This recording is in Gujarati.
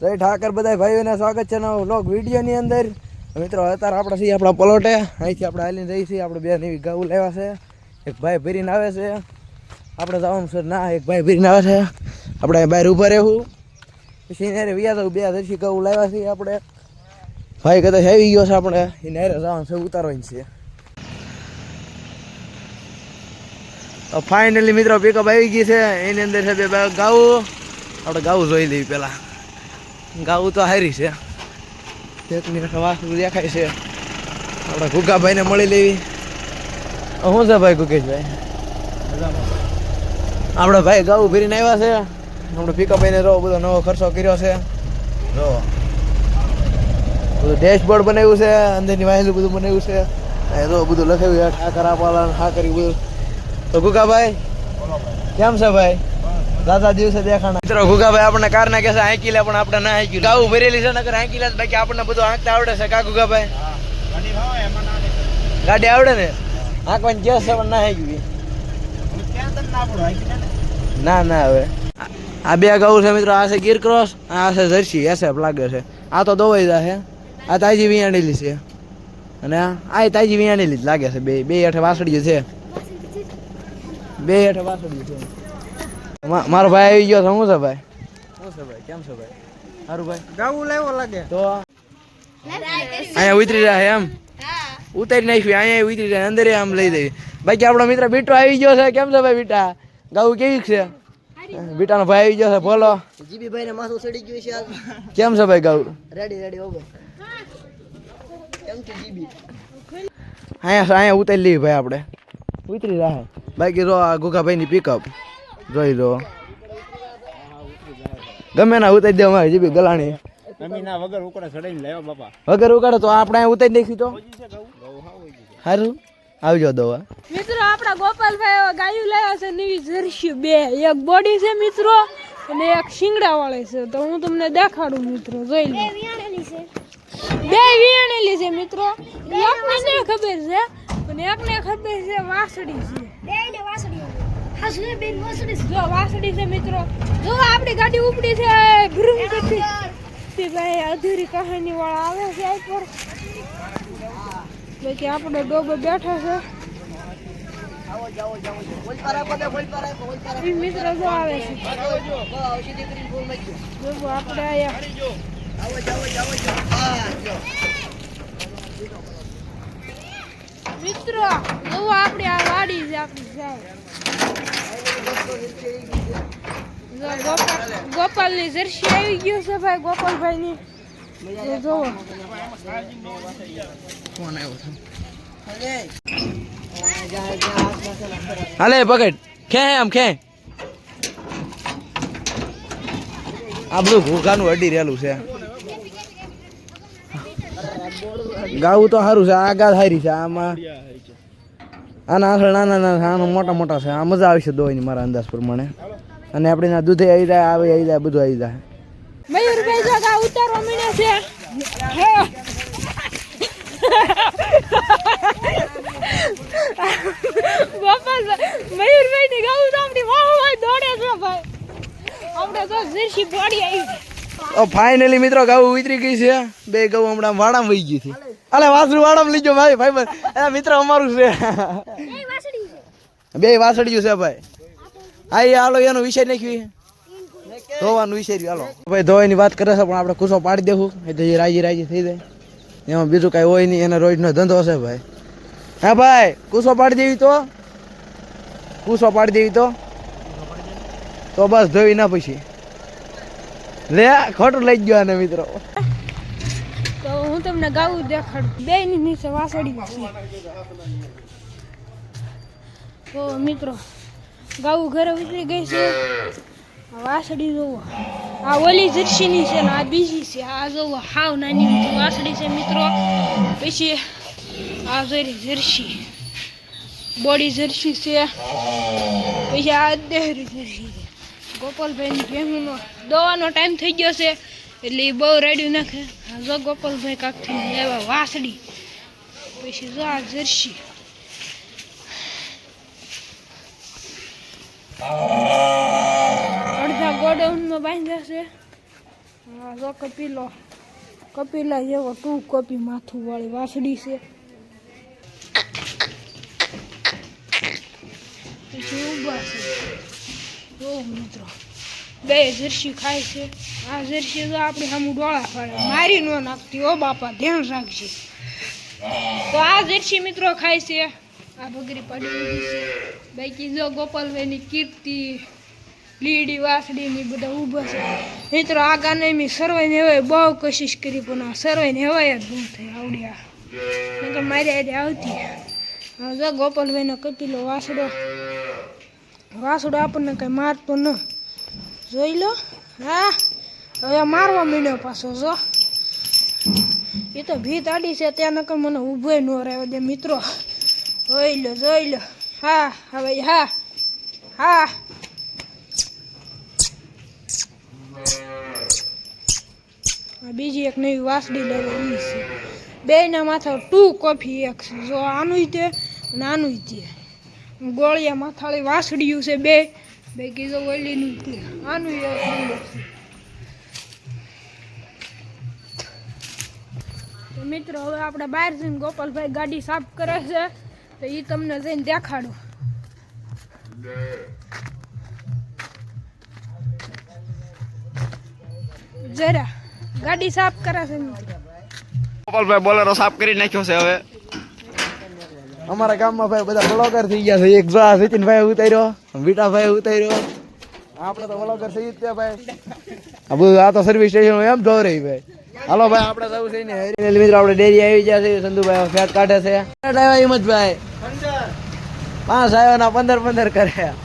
જય ઠાકર બધા ભાઈઓને સ્વાગત છે નવો વ્લોગ વિડીયોની અંદર. મિત્રો, અત્યારે આપણે છીએ આપણા પલોટે. અહીંથી આપણે હાલીને જઈએ છીએ. આપણે બે નવી ગાઉ લેવા છે. એક ભાઈ ભરીને આવે છે. આપણે જવાનું છે ના, એક ભાઈ ભરીને આવે છે. આપણે બહાર ઊભા રહેવું. પછી એને વ્યા જવું બે દર્શી ગાઉ લાવ્યા છીએ આપણે. ભાઈ કદાચ આવી ગયો છે આપણે. એને હેરે જવાનું છે, ઉતારવાની છે. તો ફાઇનલી મિત્રો પિકઅપ આવી ગઈ છે. એની અંદર છે બે ગાઉ. આપણે ગાઉ જોઈ લઈએ પહેલાં. ગાવું તો હારી છે. એક મિનિટ વાસ દેખાય છે. આપણા ગુગાભાઈને મળી લેવી. શું છે ભાઈ ગુકેશભાઈ આપણા ભાઈ ગાવું ફેરીને આવ્યા છે. આપણે પીકઅપભાઈને રહો બધો નવો ખર્ચો કર્યો છે. જો. બધું ડેશબોર્ડ બનાવ્યું છે, અંદરની વાહેલું બધું બનાવ્યું છે. જો બધું લખાવ્યું છે, ઠાકર આપવાલા હા કરી બધું. તો ગુગાભાઈ કેમ છે ભાઈ? દાદા દિવસે દેખાણા. મિત્રો ગુગાભાઈ આપણને કાર ના કેસે હાંકી લે પણ આપણે ના આંકી ગાવું ભરેલી છે નકર હાંકી લે બાકી આપણને બધું આંકતા આવડે છે. કા ગુગાભાઈ ગાડી આવડે ને? આંકવાની કેસ છે પણ ના આંકી ના. ના હવે. આ- બે ગાઉ છે મિત્રો આ છે ગીર ક્રોસ આ છે જર્સી એસેફ લાગે છે. આ તો દોવાઈદા છે. આ તાજી વિયાણેલી છે. અને આ આ તાજી વિયાણેલી જ લાગે છે બે બે હેઠે વાસળી છે. બે હેઠે વાસળી છે. મારો ભાઈ આવી ગયો છે. શું છે ભાઈ? શું છે ભાઈ? કેમ છે ભાઈ? સારું ભાઈ? ગાવું લેવો લાગે. તો અહીંયા ઉતરી રહ્યા છે એમ. ઉતારી નાખ્યું. અહીંયા ઉતરી રહ્યા અંદર આમ લઈ દેવી બાકી આપણો મિત્ર બીટો આવી ગયો છે. કેમ છે ભાઈ બીટા? ગાવું કેવી છે? બીટાનો ભાઈ આવી ગયો છે. બોલો. જીબી ભાઈ ને માથું ચડી ગયું છે કેમ છે ભાઈ ગાવું? રેડી રેડી ઓબો કેમ છે જીબી? અહીંયા અહીંયા ઉતારી લઈએ ભાઈ આપણે. ઉતરી રહ્યા બાકી રો આ ગુગાભાઈની પિકઅપ જોઈ લો. ગમે ના ઉતારી દેવા હજી બી ગલાણી. વગર ઉકળે ચડાઈને લેવો બાપા. વગર ઉકાળો તો આપણે ઉતારી નાખી તો. સારું આવજો દવા. મિત્રો આપણા ગોપાલભાઈ ગાયું લાવ્યા છે નવી જર્સી બે. એક બોડી છે મિત્રો અને એક શિંગડા વાળી છે. તો હું તમને દેખાડું મિત્રો જોઈ લો. બે વિયાણેલી છે. મિત્રો. એકને ખબર છે અને એકને ખબર છે વાસડી છે. જો વાસળી છે મિત્રો. જો આપણી ગાડી ઉપડી છે ભ્રુમ કરતી તે ભાઈ અધૂરી કહાની વાળા આવે છે આ પર બાકી આપણે ડોબો બેઠા છે. જો આવે જો આપણે મિત્રો, જો આપણે આ વાડી છે, આપણી જો ગોપાલ ગોપાલની જર્સી આવી ગયો છે ભાઈ, ગોપાલભાઈની. જોવો. ફોન આવ્યો હાલે, પકડ. ખે આમ ખે આ બધું ઘોઘાનું અડી રહેલું છે. ગાવું તો સારું છે, આ ગા સારી છે, આમાં આના આખળ નાના નાના આના મોટા મોટા છે. આ મજા આવશે દોઈની મારા અંદાજ પ્રમાણે. અને આપણે ના દૂધે આવી જાય આવે આવી જાય બધું આવી જાય. મયુરભાઈ જગા ઉતારવા મળ્યા છે. બાપા મયુરભાઈ ની ગાઉ તો આપણી વાહ વાહ દોડે છે ભાઈ. આપણે તો જર્સી બોડી આવી. ઓ ફાઇનલી મિત્રો ગાઉ ઉતરી ગઈ છે. બે ગાઉ હમણાં વાડામાં વહી ગઈ હતી અલે વાસરું વાડામાં લીજો ભાઈ ભાઈ એ મિત્ર અમારું છે. બે વાસળિયું છે, ભાઈ. હા હાલો, એનો વિષય નાખ્યું ધોવાનું વિચાર્યું હાલો. ભાઈ, ધોવાની વાત કરે છે, પણ આપણે કુસો પાડી દેવું. એ તો રાજી રાજી થઈ જાય. એમાં બીજું કાંઈ હોય નહીં, એનો રોજનો ધંધો છે, ભાઈ. હા, ભાઈ કુસો પાડી દેવી તો? કુસો પાડી દેવી તો? તો બસ ધોવી ના પછી. લે, ખોટું લઈ ગયો આને, મિત્રો. તમને ગાવું દેખાડું. બે ની નીચે વાસળી તો મિત્રો, ગાવું ઘરે ઉતરી ગઈ છે. વાસડી જોવો. આ ઓલી જર્સીની છે ને, આ બીજી છે. આ જોવો, હાવ નાની વાસડી છે મિત્રો. પછી આ જોઈ જર્સી. બોડી જર્સી છે. પછી આ દેહરી જર્સી છે. ગોપાલભાઈની ભેમનો દવાનો ટાઈમ થઈ ગયો છે. એટલે એ બહુ રેડ્યું નાખે. જો ગોપાલભાઈ કાકથી લેવા વાસડી પછી જો આ જર્સી. અડધા ગોડાઉનમાં બાંધ્યા છે. જો કપિલો. કપિલા જેવો ટુ કોપી માથું વાળી વાસડી છે. પછી ઊભા છે. જો મિત્રો. બે જર્સી ખાય છે. આ જર્સી તો આપણે સામું ડોળા ફાડે. મારી ન નાખતી ઓ બાપા, ધ્યાન રાખજે. તો આ જર્સી મિત્રો ખાય છે. આ બગરી પડી છે. બાકી જો ગોપાલભાઈની કીર્તિ, લીડી વાસડી ની બધા ઊભા છે. મિત્રો, આ ગાને મેં સર્વાઈને હવે બહુ કોશિશ કરી, પણ આ સર્વાઈને હવાય જ બહુ થઈ આવડ્યા. નકર મારી આજે આવતી. હવે જો ગોપાલભાઈનો કપિલો વાસડો વાસડો આપણને કઈ મારતો ન જોઈ લો. હા, હવે મારવા માંડ્યો પાછો, જો. એ તો ભીત આડી છે ત્યાં નકર મને ઊભો ન રહેવા દે મિત્રો. જોઈ લો જોઈ લો. હા, હવે હા. હા. બીજી એક નવી વાસડી એ છે. બેયના માથા ટુ કોફી એક છે. જો આનું તે અને આનું તે. ગોળિયા માથાળી વાસડીયું છે બે. કીધું ઓલીનું તે આનું એક નંબર તો મિત્રો, હવે આપણે બહાર જઈને ગોપાલભાઈ ગાડી સાફ કરે છે. તો એ તમને જઈને દેખાડું. જરા. ગાડી સાફ કરે છે ગોપાલભાઈ બોલેરો સાફ કરી નાખ્યો છે હવે. અમારા ગામમાં ભાઈ બધા બ્લોગર થઈ ગયા છે. એક જો આ સચિનભાઈ ઉતાર્યો વિટાભાઈ ઉતાર્યો. આપણે તો બ્લોગર થઈ જ ભાઈ. આ બધું આ તો સર્વિસ સ્ટેશન એમ જો રહી ભાઈ. હાલો ભાઈ આપણે સૌ છે ને હરીને મિત્રો આપણે ડેરી આવી ગયા છે. સંધુભાઈ ફેટ કાઢે છે. હિંમતભાઈ પાંચ આવ્યા ના પંદર પંદર કર્યા